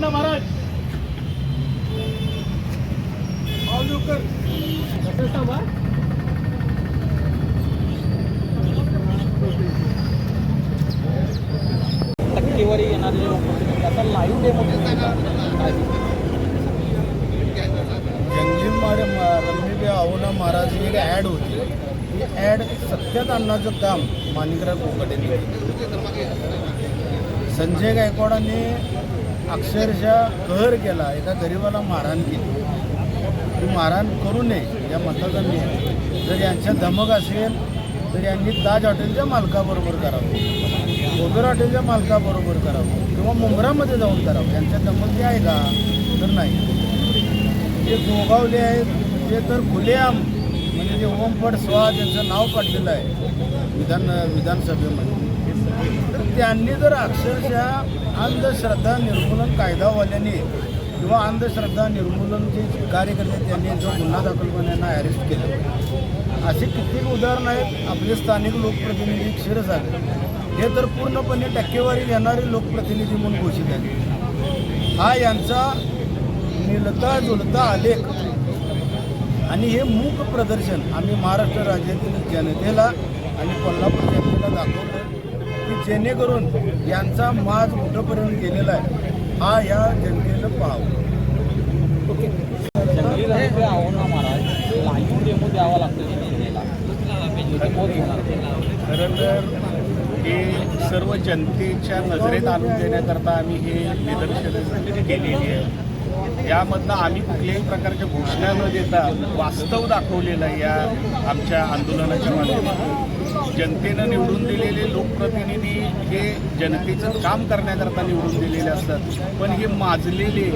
ना महाराज. टक्केवारी येणारे लोक आता लाईव्ह डेमो जंगली मार रमणीबे अहोना महाराज ही एक ॲड होती. ही ॲड सत्यात आणण्याचं काम माणिकराव कोकटेने संजय गायकवाडांनी अक्षरशः कहर केला. एका गरिबाला मारहाण केली. ही मारहाण करू नये या मताचा जर यांच्या धमक असेल तर यांनी ताज हॉटेलच्या मालकाबरोबर करावं. ओबेर हॉटेलच्या मालकाबरोबर करावं. किंवा मुंबरामध्ये जाऊन करावं. यांच्या धमक आहे का? तर नाही. जे गोगावले आहेत ते तर खुलेआम म्हणजे जे ओमपट स्वा यांचं नाव काढलेलं आहे विधान विधानसभेमध्ये. त्यांनी जर अक्षरशः अंधश्रद्धा निर्मूलन कायदावाल्याने किंवा अंधश्रद्धा निर्मूलन जे कार्यकर्ते त्यांनी जो गुन्हा दाखल करून यांना अरेस्ट केलं. असे कित्येक उदाहरणं आहेत. आपले स्थानिक लोकप्रतिनिधी क्षीरसागर. हे तर पूर्णपणे टक्केवारी घेणारे लोकप्रतिनिधी म्हणून घोषित आहेत. हा यांचा मिळता जुलता आलेख आणि हे मूक प्रदर्शन आम्ही महाराष्ट्र राज्यातील जनतेला आणि कोल्हापूर जनतेला दाखवतो जेणेकरून यांचा माज कुठंपर्यंत गेलेला आहे हा या जनतेनं पाहावं. त्याची बोध घेणार खरं तर हे सर्व जनतेच्या नजरेत आणून देण्याकरता आम्ही हे निदर्शनं केलेली आहे यामधनं आम्ही कुठल्याही प्रकारच्या घोषणा न देता वास्तव दाखवलेलं आहे या आमच्या आंदोलनाच्या माध्यमातून. जनतेनं निवडून दिलेले लोकप्रतिनिधी हे जनतेचं काम करण्याकरता निवडून दिलेले असतात. पण हे माजलेले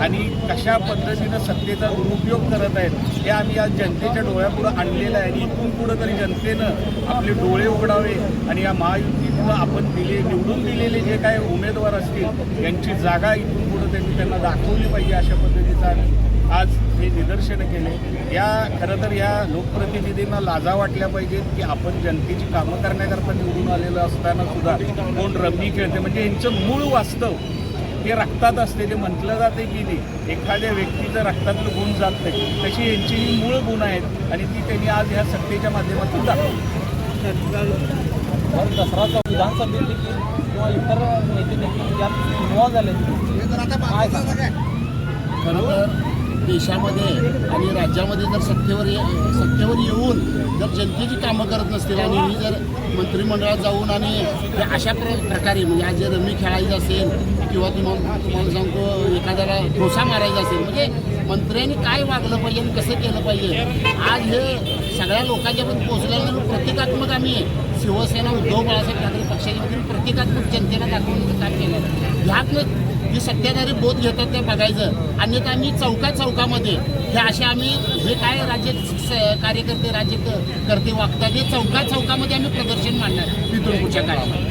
आणि कशा पद्धतीनं सत्तेचा दुरुपयोग करत आहेत हे आम्ही आज जनतेच्या डोळ्यापुढं आणलेलं आहे. आणि इथून पुढं तरी जनतेनं आपले डोळे उघडावे आणि या महायुतीतनं आपण दिले निवडून दिलेले जे काय उमेदवार असतील यांची जागा इथून पुढं त्यांनी त्यांना दाखवली पाहिजे अशा पद्धतीचा आम्ही आज हे निदर्शनं केले. या खरं तर या लोकप्रतिनिधींना लाजा वाटल्या पाहिजेत की आपण जनतेची कामं करण्याकरता निवडून आलेलं असताना सुद्धा कोण रमी खेळते. म्हणजे यांचं मूळ वास्तव हे रक्तात असते. ते म्हटलं जाते की नाही एखाद्या व्यक्तीचं रक्तातलं गुण जात नाही तशी यांची ही मूळ गुण आहेत आणि ती त्यांनी आज ह्या सत्तेच्या माध्यमातून दाखवली. दसराचा विधानसभेत देखील किंवा इतर नेते देखील यात इन्व्हॉल्व झाले काय सांगा? खरं तर देशामध्ये आणि राज्यामध्ये जर सत्तेवर ये सत्तेवर येऊन जर जनतेची कामं करत नसतील आणि ही जर मंत्रिमंडळात जाऊन आणि अशा प्र प्रकारे म्हणजे आज जे रमी खेळायचं असेल किंवा तुम्हाला तुम्हाला सांगतो एखाद्याला ठोसा मारायचा असेल म्हणजे मंत्र्यांनी काय वागलं पाहिजे आणि कसं केलं पाहिजे? आज हे सगळ्या लोकांच्या पण पोहोचल्यानंतर प्रतिकात्मक आम्ही शिवसेना उद्धव बाळासाहेब ठाकरे पक्षाच्या प्रत्येकात्मक प्रतिकात्मक जनतेला दाखवून काम केलं ह्यातनं जे सत्ताधारी बोध घेतात ते बघायचं. अन्यथा आम्ही चौका चौकामध्ये हे असे आम्ही हे काय राज्य स- कार्यकर्ते राज्य करते वागतात? हे चौका चौकामध्ये आम्ही प्रदर्शन मांडणार इथून पुढच्या काळामध्ये.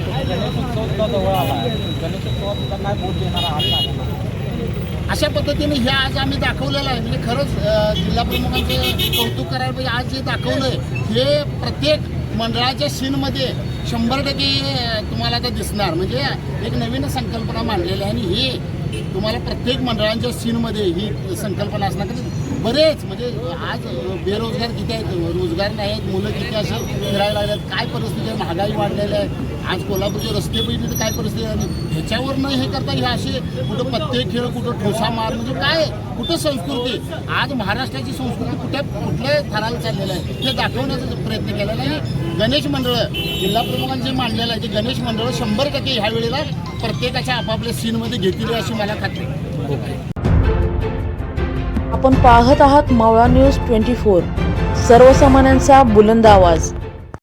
अशा पद्धतीने हे आज आम्ही दाखवलेलं आहे. म्हणजे खरंच जिल्हा प्रमुखांचे कौतुक करायला पाहिजे. आज जे दाखवलं आहे हे प्रत्येक मंडळाच्या सीनमध्ये शंभर टक्के तुम्हाला आता दिसणार. म्हणजे एक नवीन संकल्पना मांडलेली आहे आणि ही तुम्हाला प्रत्येक मंडळांच्या सीनमध्ये ही संकल्पना असणार. कारण बरेच म्हणजे आज बेरोजगार किती आहेत? रोजगार नाही आहेत मुलं किती असे फिरायला लागल्यात काय परिस्थिती आहे? महागाई वाढलेली आहे. आज कोल्हापूरचे रस्ते पहिली तर काय परिस्थिती आहे? आणि ह्याच्यावर न हे करता हे असे कुठं पत्ते खेळ कुठं ठोसा मार म्हणजे काय? कुठं संस्कृती? आज महाराष्ट्राची संस्कृती कुठे कुठल्या थराला चाललेलं आहे? हे दाखवण्याचा प्रयत्न केलेला आहे. गणेश मंडळ जिल्हा प्रमुखांचे मांडलेलं आहे ते गणेश मंडळ शंभर टक्के ह्या वेळेला प्रत्येकाच्या आपापल्या सीनमध्ये घेतील अशी मला खात्री. आपण पाहत आहात मावळा न्यूज ट्वेंटी फोर. सर्वसामान्यांचा बुलंद आवाज.